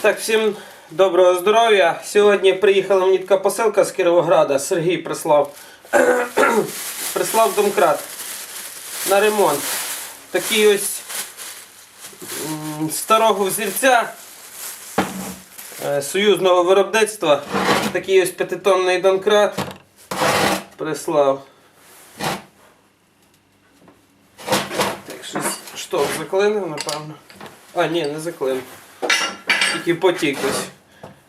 Так, всім доброго здоров'я. Сьогодні приїхала мені така посилка з Кіровограда. Сергій прислав. прислав домкрат на ремонт. Такий ось старого взірця е, союзного виробництва. Такий ось п'ятитонний домкрат прислав. Так, щось шток заклинив, напевно. А, ні, не заклинив. Тільки потік ось.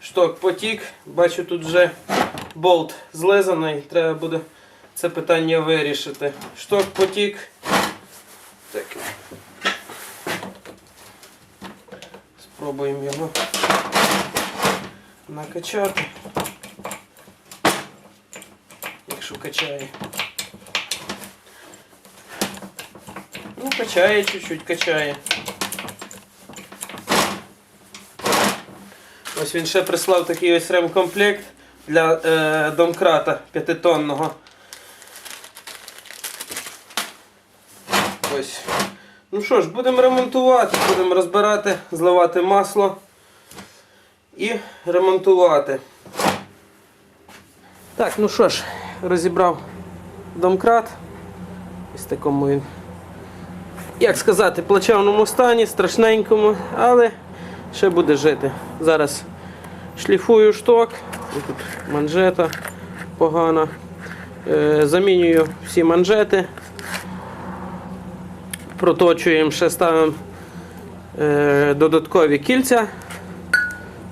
Шток потік. Бачу, тут вже болт злизаний. Треба буде це питання вирішити. Шток потік. Так. Спробуємо його накачати. Якщо качає. Ну, качає чуть-чуть, качає. Ось він ще прислав такий ось ремкомплект для е, домкрата п'ятитонного. Ось. Ну що ж, будемо ремонтувати, будемо розбирати, зливати масло і ремонтувати. Так, ну що ж, розібрав домкрат. Ось такому він, як сказати, плачевному стані, страшненькому, але ще буде жити. Зараз шліфую шток, тут манжета погана. Е, замінюю всі манжети. Проточуємо, ще ставимо е, додаткові кільця.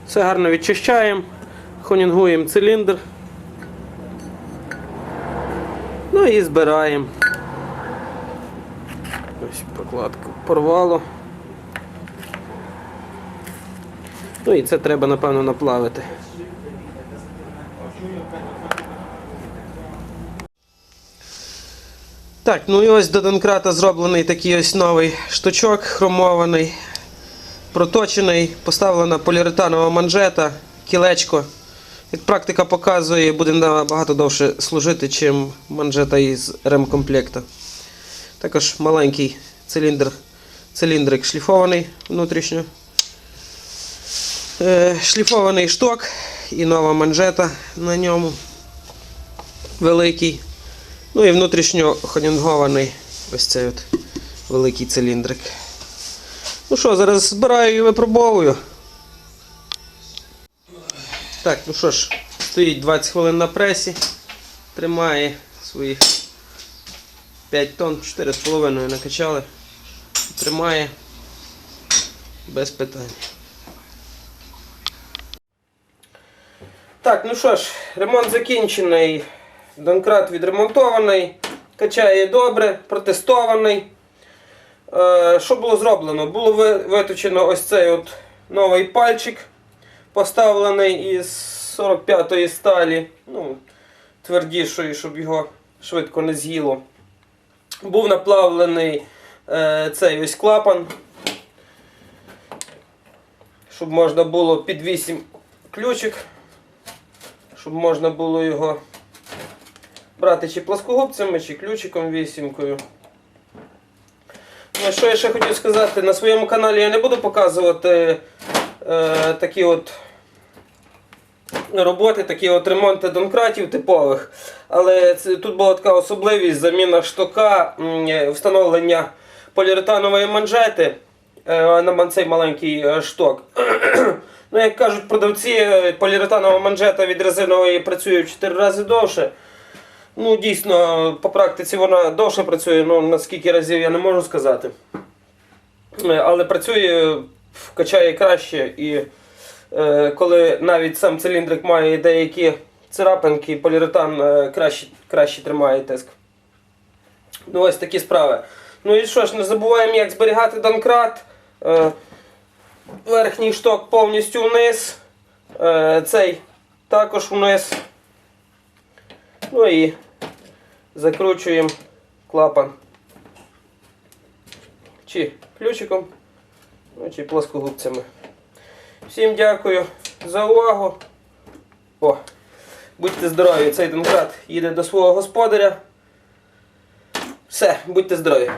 Все гарно відчищаємо, хонінгуємо циліндр. Ну і збираємо. Ось прокладку порвало. Ну і це треба, напевно, наплавити. Так, ну і ось до Донкрата зроблений такий ось новий штучок хромований, проточений, поставлена поліуретанова манжета, кілечко. Як практика показує, буде набагато довше служити, чим манжета із ремкомплекта. Також маленький циліндр, циліндрик шліфований внутрішньо. Е, шліфований шток і нова манжета на ньому. Великий. Ну і внутрішньо хонінгований ось цей от великий циліндрик. Ну що, зараз збираю і випробовую. Так, ну що ж, стоїть 20 хвилин на пресі. Тримає своїх 5 тонн, 4,5 накачали. Тримає без питань. Так, ну що ж, ремонт закінчений. Донкрат відремонтований, качає добре, протестований. Е, що було зроблено? Було виточено ось цей от новий пальчик, поставлений із 45-ї сталі, ну, твердішої, щоб його швидко не з'їло. Був наплавлений е, цей ось клапан, щоб можна було під 8 ключик, щоб можна було його брати чи плоскогубцями, чи ключиком вісімкою. Ну, що я ще хотів сказати, на своєму каналі я не буду показувати е, такі от роботи, такі от ремонти домкратів типових. Але це, тут була така особливість заміна штока, е, встановлення поліуретанової манжети е, на цей маленький е, шток. Ну, як кажуть продавці, е, поліуретанова манжета від резинової працює в 4 рази довше. Ну, дійсно, по практиці вона довше працює, ну наскільки разів я не можу сказати. Е, Але працює, качає краще і е, коли навіть сам циліндрик має деякі царапинки, поліуретан е, краще, краще тримає тиск. Ну, ось такі справи. Ну і що ж, не забуваємо, як зберігати донкрат. Е, верхній шток повністю вниз. Е, цей також вниз. Ну і закручуємо клапан. Чи ключиком, ну, чи плоскогубцями. Всім дякую за увагу. О, будьте здорові, цей домкрат їде до свого господаря. Все, будьте здорові.